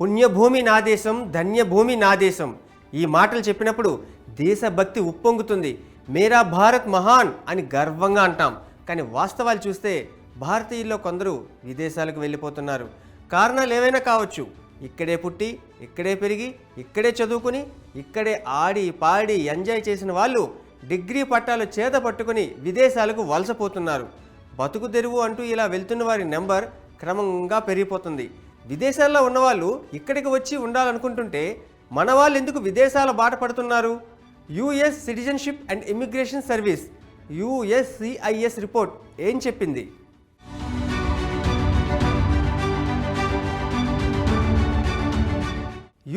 పుణ్యభూమి నా దేశం ధన్యభూమి నా దేశం ఈ మాటలు చెప్పినప్పుడు దేశభక్తి ఉప్పొంగుతుంది. మేరా భారత్ మహాన్ అని గర్వంగా అంటాం. కానీ వాస్తవాలు చూస్తే భారతీయుల్లో కొందరు విదేశాలకు వెళ్ళిపోతున్నారు. కారణాలు ఏవైనా కావచ్చు. ఇక్కడే పుట్టి ఇక్కడే పెరిగి ఇక్కడే చదువుకుని ఇక్కడే ఆడి పాడి ఎంజాయ్ చేసిన వాళ్ళు డిగ్రీ పట్టాలు చేత పట్టుకుని విదేశాలకు వలసపోతున్నారు బతుకు తెరువు అంటూ ఇలా వెళ్తున్న వారి నెంబర్ క్రమంగా పెరిగిపోతుంది. విదేశాల్లో ఉన్నవాళ్ళు ఇక్కడికి వచ్చి ఉండాలనుకుంటుంటే మన వాళ్ళు ఎందుకు విదేశాల బాట పడుతున్నారు? US citizenship and immigration service USCIS report ఏం చెప్పింది?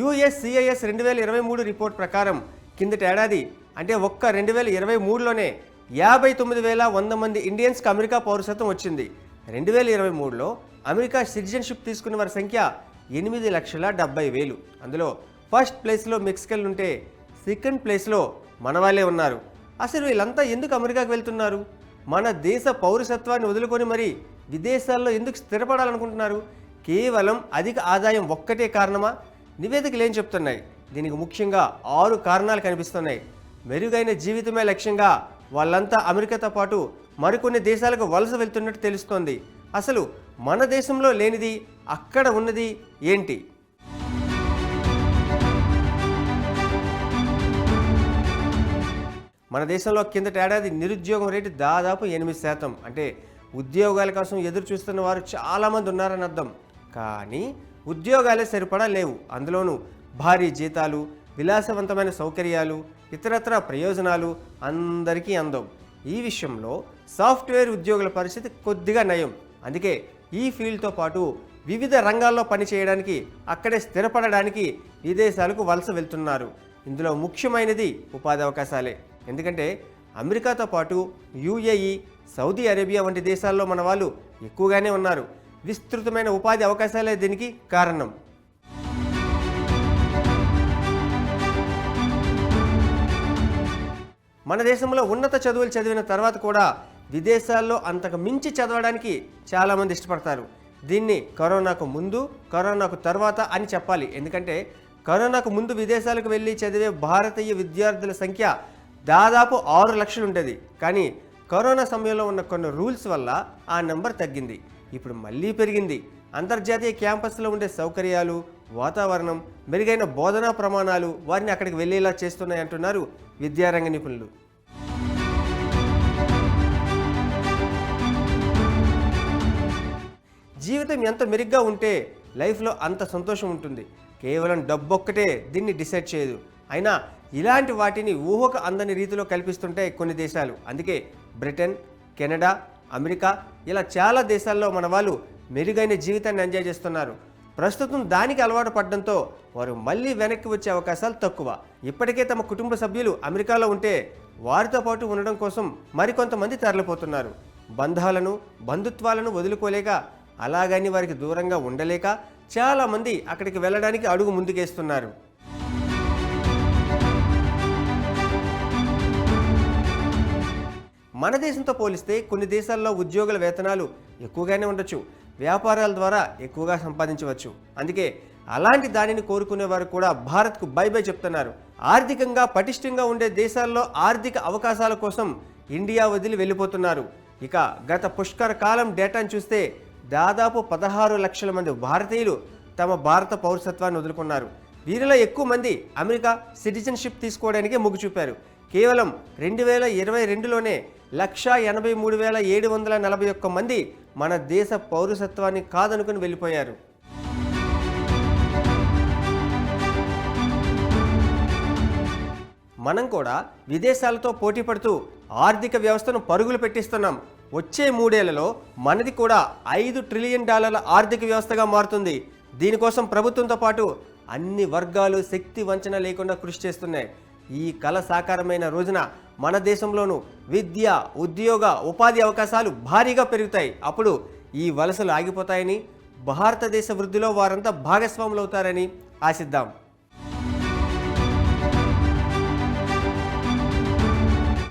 యుఎస్సిఐఎస్ రెండు వేల ఇరవై మూడు రిపోర్ట్ ప్రకారం కిందటి ఏడాది అంటే ఒక్క రెండు వేల ఇరవై మూడులోనే యాభై తొమ్మిది వేల వంద మంది ఇండియన్స్కి అమెరికా పౌరసత్వం వచ్చింది. రెండు వేల ఇరవై మూడులో అమెరికా సిటిజన్షిప్ తీసుకున్న వారి సంఖ్య ఎనిమిది లక్షల డెబ్బై వేలు. అందులో ఫస్ట్ ప్లేస్లో మెక్సికన్లు ఉంటే సెకండ్ ప్లేస్లో మన వాళ్ళే ఉన్నారు. అసలు వీళ్ళంతా ఎందుకు అమెరికాకు వెళ్తున్నారు? మన దేశ పౌరసత్వాన్ని వదులుకొని మరి విదేశాల్లో ఎందుకు స్థిరపడాలనుకుంటున్నారు? కేవలం అధిక ఆదాయం ఒక్కటే కారణమా? నివేదికలు ఏం చెప్తున్నాయి? దీనికి ముఖ్యంగా ఆరు కారణాలు కనిపిస్తున్నాయి. మెరుగైన జీవితమే లక్ష్యంగా వాళ్ళంతా అమెరికాతో పాటు మరికొన్ని దేశాలకు వలస వెళ్తున్నట్టు తెలుస్తోంది. అసలు మన దేశంలో లేనిది అక్కడ ఉన్నది ఏంటి? మన దేశంలో కిందట ఏడాది నిరుద్యోగం రేటు దాదాపు ఎనిమిది శాతం. అంటే ఉద్యోగాల కోసం ఎదురు చూస్తున్న వారు చాలామంది ఉన్నారని అర్థం. కానీ ఉద్యోగాలే సరిపడా లేవు. అందులోనూ భారీ జీతాలు విలాసవంతమైన సౌకర్యాలు ఇతరత్ర ప్రయోజనాలు అందరికీ అందం. ఈ విషయంలో సాఫ్ట్వేర్ ఉద్యోగుల పరిస్థితి కొద్దిగా నయం. అందుకే ఈ ఫీల్డ్తో పాటు వివిధ రంగాల్లో పనిచేయడానికి అక్కడే స్థిరపడడానికి విదేశాలకు వలస వెళ్తున్నారు. ఇందులో ముఖ్యమైనది ఉపాధి అవకాశాలే. ఎందుకంటే అమెరికాతో పాటు యూఏఈ సౌదీ అరేబియా వంటి దేశాల్లో మన వాళ్ళు ఎక్కువగానే ఉన్నారు. విస్తృతమైన ఉపాధి అవకాశాలే దీనికి కారణం. మన దేశంలో ఉన్నత చదువులు చదివిన తర్వాత కూడా విదేశాల్లో అంతకు మించి చదవడానికి చాలామంది ఇష్టపడతారు. దీన్ని కరోనాకు ముందు కరోనాకు తర్వాత అని చెప్పాలి. ఎందుకంటే కరోనాకు ముందు విదేశాలకు వెళ్ళి చదివే భారతీయ విద్యార్థుల సంఖ్య దాదాపు ఆరు లక్షలు ఉండేది. కానీ కరోనా సమయంలో ఉన్న కొన్ని రూల్స్ వల్ల ఆ నెంబర్ తగ్గింది. ఇప్పుడు మళ్ళీ పెరిగింది. అంతర్జాతీయ క్యాంపస్లో ఉండే సౌకర్యాలు వాతావరణం మెరుగైన బోధనా ప్రమాణాలు వారిని అక్కడికి వెళ్ళేలా చేస్తున్నాయి అంటున్నారు విద్యారంగ నిపుణులు. జీవితం ఎంత మెరుగ్గా ఉంటే లైఫ్లో అంత సంతోషం ఉంటుంది. కేవలం డబ్బు ఒక్కటే దీన్ని డిసైడ్ చేయదు. అయినా ఇలాంటి వాటిని ఊహకు అందని రీతిలో కల్పిస్తుంటాయి కొన్ని దేశాలు. అందుకే బ్రిటన్ కెనడా అమెరికా ఇలా చాలా దేశాల్లో మన వాళ్ళు మెరుగైన జీవితాన్ని ఎంజాయ్ చేస్తున్నారు. ప్రస్తుతం దానికి అలవాటు పడడంతో వారు మళ్ళీ వెనక్కి వచ్చే అవకాశాలు తక్కువ. ఇప్పటికే తమ కుటుంబ సభ్యులు అమెరికాలో ఉంటే వారితో పాటు ఉండడం కోసం మరికొంతమంది తరలిపోతున్నారు. బంధాలను బంధుత్వాలను వదులుకోలేక అలాగని వారికి దూరంగా ఉండలేక చాలామంది అక్కడికి వెళ్ళడానికి అడుగు ముందుకేస్తున్నారు. మన దేశంతో పోలిస్తే కొన్ని దేశాల్లో ఉద్యోగుల వేతనాలు ఎక్కువగానే ఉండొచ్చు. వ్యాపారాల ద్వారా ఎక్కువగా సంపాదించవచ్చు. అందుకే అలాంటి దానిని కోరుకునే వారు కూడా భారత్కు బై బై చెప్తున్నారు. ఆర్థికంగా పటిష్టంగా ఉండే దేశాల్లో ఆర్థిక అవకాశాల కోసం ఇండియా వదిలి వెళ్ళిపోతున్నారు. ఇక గత పుష్కర కాలం డేటాను చూస్తే దాదాపు పదహారు లక్షల మంది భారతీయులు తమ భారత పౌరసత్వాన్ని వదులుకున్నారు. వీరిలో ఎక్కువ మంది అమెరికా సిటిజన్షిప్ తీసుకోవడానికే మొగ్గు చూపారు. కేవలం రెండు వేల ఇరవై రెండులోనే లక్షా ఎనభై మూడు వేల ఏడు వందల నలభై ఒక్క మంది మన దేశ పౌరసత్వాన్ని కాదనుకుని వెళ్ళిపోయారు. మనం కూడా విదేశాలతో పోటీ పడుతూ ఆర్థిక వ్యవస్థను పరుగులు పెట్టిస్తున్నాం. వచ్చే మూడేళ్ళలో మనది కూడా ఐదు ట్రిలియన్ డాలర్ల ఆర్థిక వ్యవస్థగా మారుతుంది. దీనికోసం ప్రభుత్వంతో పాటు అన్ని వర్గాలు శక్తి వంచన లేకుండా కృషి చేస్తున్నాయి. ఈ కళ సాకారమైన రోజున మన దేశంలోనూ విద్య ఉద్యోగ ఉపాధి అవకాశాలు భారీగా పెరుగుతాయి. అప్పుడు ఈ వలసలు ఆగిపోతాయని భారతదేశ వృద్ధిలో వారంతా భాగస్వాములు అవుతారని ఆశిద్దాం.